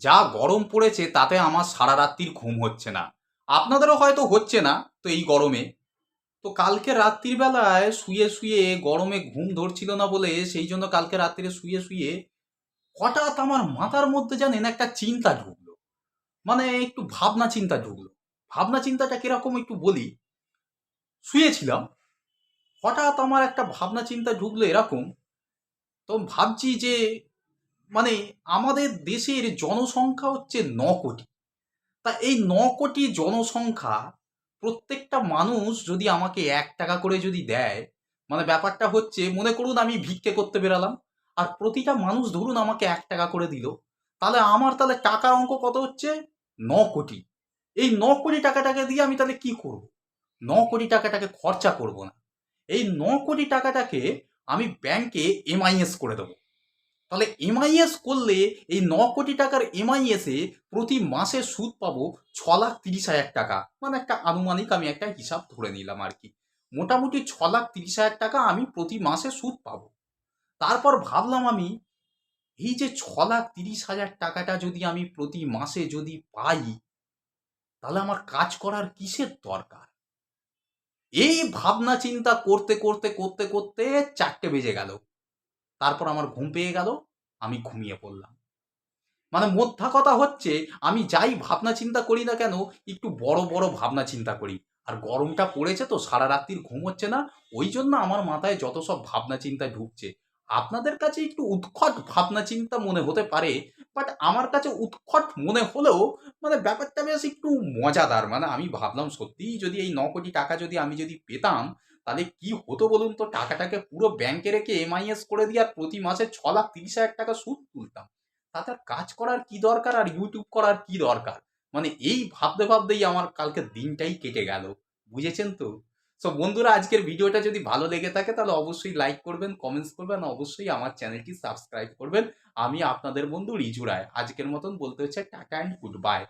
যা গরম পড়েছে তাতে আমার সারা রাত্রির ঘুম হচ্ছে না। আপনাদেরও হয়তো হচ্ছে না তো এই গরমে। তো কালকে রাত্রির বেলায় শুয়ে শুয়ে গরমে ঘুম ধরছিল না বলে সেই জন্য কালকে রাত্রিরে শুয়ে শুয়ে হঠাৎ আমার মাথার মধ্যে জানেন একটা চিন্তা ঢুকলো। মানে একটু ভাবনা চিন্তা ঢুকলো। ভাবনা চিন্তাটা কীরকম একটু বলি। শুয়েছিলাম। হঠাৎ আমার একটা ভাবনা চিন্তা ঢুকলো এরকম। তো ভাবছি যে মানে আমাদের দেশের জনসংখ্যা হচ্ছে ন কোটি। তা এই ন কোটি জনসংখ্যা প্রত্যেকটা মানুষ যদি আমাকে এক টাকা করে যদি দেয় মানে ব্যাপারটা হচ্ছে, মনে করুন আমি ভিক্ষে করতে বেরালাম, আর প্রতিটা মানুষ ধরুন আমাকে এক টাকা করে দিল, তাহলে আমার তাহলে টাকার অঙ্ক কত হচ্ছে? ন কোটি। এই ন কোটি টাকাটাকে দিয়ে আমি তাহলে কি করব? ন কোটি টাকাটাকে খরচা করব না। এই ন কোটি টাকাটাকে আমি ব্যাংকে এমআইএস করে দেবো। তাহলে এমআইএস করলে এই ন কোটি টাকার এমআইএসে প্রতি মাসে সুদ পাবো ছ লাখ তিরিশ হাজার টাকা। মানে একটা আনুমানিক আমি একটা হিসাব ধরে নিলাম আর কি। মোটামুটি ছ লাখ তিরিশ হাজার টাকা আমি প্রতি মাসে সুদ পাবো। তারপর ভাবলাম আমি, এই যে ছ লাখ তিরিশ হাজার টাকাটা যদি আমি প্রতি মাসে যদি পাই, তাহলে আমার কাজ করার কিসের দরকার? এই ভাবনা চিন্তা করতে করতে করতে করতে চারটে বেজে গেল। তারপর আমার ঘুম পেয়ে গেল, আমি ঘুমিয়ে পড়লাম। মানে মোদ্দা কথা হচ্ছে, আমি যাই ভাবনা চিন্তা করি না কেন, একটু বড় বড় ভাবনা চিন্তা করি। আর গরমটা পড়েছে তো, সারা রাত্রির ঘুম হচ্ছে না, ওই জন্য আমার মাথায় যত সব ভাবনা চিন্তা ঢুকছে। আপনাদের কাছে একটু উৎকট ভাবনা চিন্তা মনে হতে পারে বাট আমার কাছে উৎকট মনে হলেও মানে ব্যাপারটা বেশ একটু মজাদার। মানে আমি ভাবলাম, সত্যিই যদি এই ন কোটি টাকা যদি আমি যদি পেতাম তাহলে কি হতো বলুন তো? টাকাটাকে পুরো ব্যাংকে রেখে এমআইএস করে দিয়ে আর প্রতি মাসে ছ লাখ তিরিশ হাজার টাকা সুদ তুলতাম। তাতে কাজ করার কি দরকার? আর ইউটিউব করার কি দরকার? মানে এই ভাবতে ভাবতেই আমার কালকে দিনটাই কেটে গেল। বুঝেছেন তো? সো বন্ধুরা, আজকের ভিডিওটা যদি ভালো লেগে থাকে, তাহলে অবশ্যই লাইক করবেন কমেন্টস করবেন, অবশ্যই আমার চ্যানেলটি সাবস্ক্রাইব করবেন। আমি আপনাদের বন্ধু রিজু রায়। আজকের মতন বলতে হচ্ছে টাটা অ্যান্ড গুড বাই